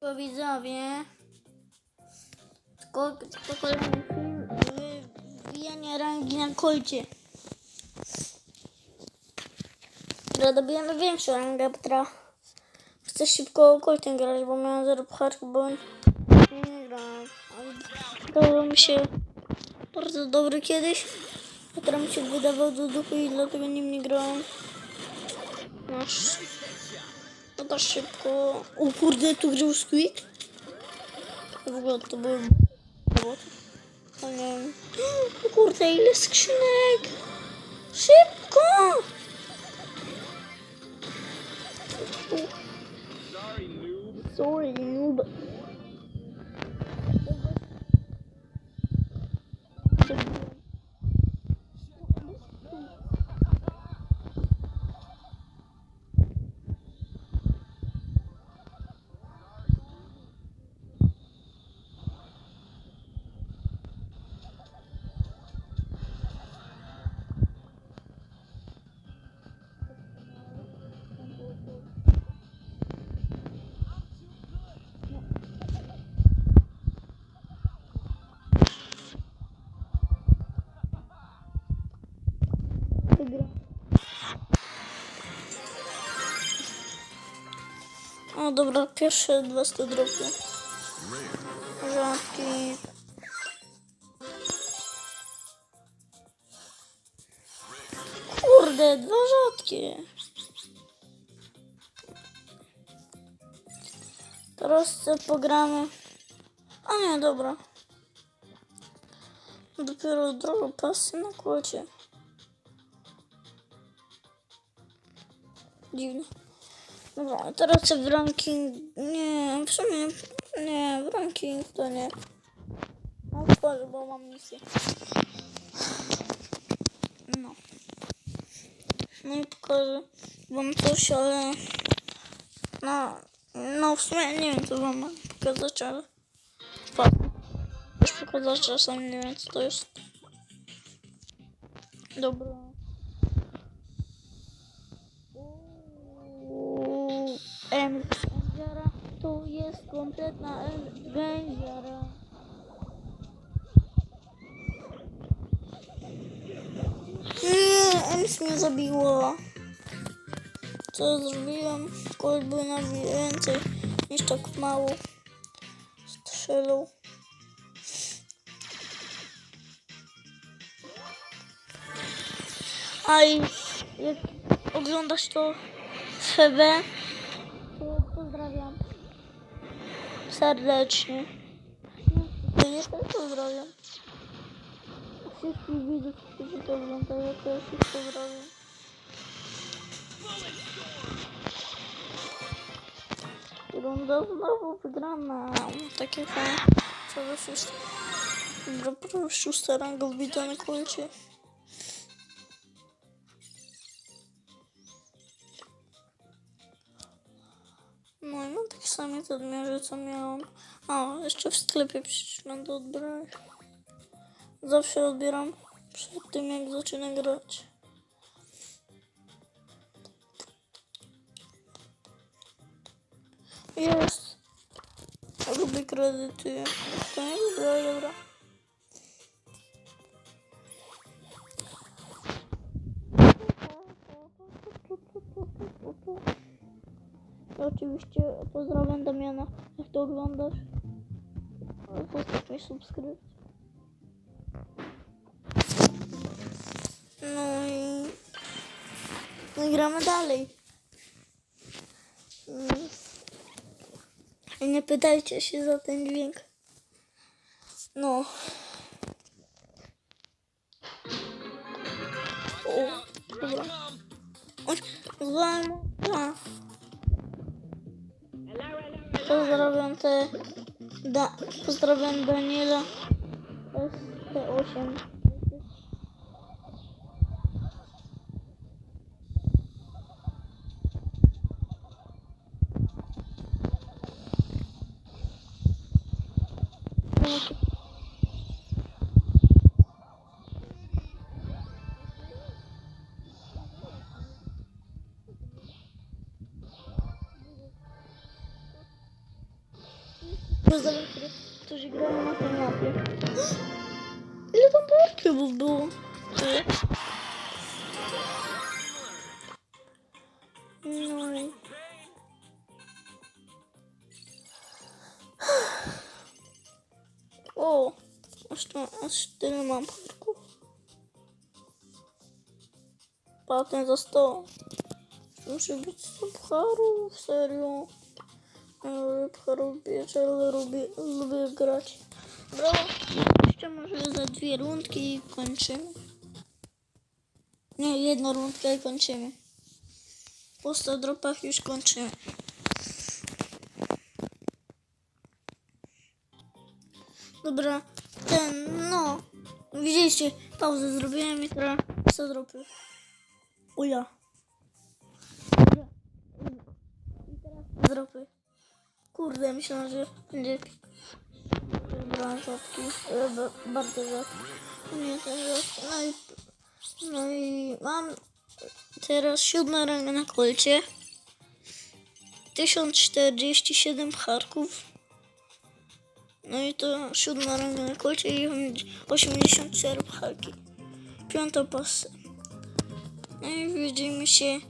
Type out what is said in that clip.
Tylko widzowie. Tylko kolejny film wbijania rangi na kolcie. Dobra, dobijemy większą rangę, bo teraz chcę szybko koltem grać, bo miałem zero pucharki, bo nie grałem. Wydawało mi się bardzo dobry kiedyś, a teraz mi się wydawał do dupy i dlatego nim nie grałem. Masz. No to szybko. O kurde, tu grał Squeak. W ogóle to był bot. O kurde, ile skrzynek. Szybko! Sorry, noob. Wygra. O dobra, pierwsze dwa sto dropy. Rzadki. Kurde, dwa rzadkie. Teraz co pogramy. A nie, dobra. Dopiero drogą pasy na kłocie. Dziwne. Dobra, teraz w ranking... Nie, w sumie... Nie, w ranking to nie. No bo mam misję. No. No i pokażę wam coś, ale... No, no w sumie nie wiem, co wam pokazać, ale... Patrz. Już pokazać czasem, nie wiem, co to jest. Dobra. Uuu, em, Gęziara to jest kompletna gęziara. Nie, Ems mnie zabiło. Co zrobiłem? Kolt był na więcej niż tak mało. Strzelał. A i jak oglądasz to FB, serdecznie. No, ja też pozdrawiam. Wszystkich widzów, którzy to oglądają, też ich pozdrawiam. Runda znowu wygrana. Takie fajne. Przede wszystkim. Dobra, prawie szósta ranga wbita na kolcie. Takie same zadmiarze, co miałam. A, jeszcze w sklepie przecież będę odbierać. Zawsze odbieram przed tym, jak zaczynam grać. Jest. Lubię kredyty. To nie dobra, dobra. Oczywiście pozdrawiam Damiana, jak to oglądasz. Postaw mi subskrypcję. No i... No i gramy dalej. Mm. I nie pytajcie się za ten dźwięk. No. O, dobra. Oj, złam. Pozdrawiam te... Da, pozdrawiam Daniela ST8. Pozdrawiam, który- którzy grają na tej mapie. Ile tam parkierów było? Ty. No i... O! Aż, to, aż tyle mam parków. Patent za 100. Muszę być 100 pcharów, serio. Ja lubię ale lubię, lubię grać. Brawo. Jeszcze może za dwie rundki i kończymy. Nie, jedna rundka i kończymy. Po 100 dropach już kończymy. Dobra, ten, no. Widzieliście, pauzę zrobiłem i teraz 100 dropy. O ja. Dobra. I teraz dropy. Kurde, myślałam, że będzie rzadki. E, ba- bardzo. Nie, rzadki. No i, no i mam teraz siódma ranga na kolcie. 1047 harków. No i to siódma ranga na kolcie i 84 pcharki. Piąta pasa. No i widzimy się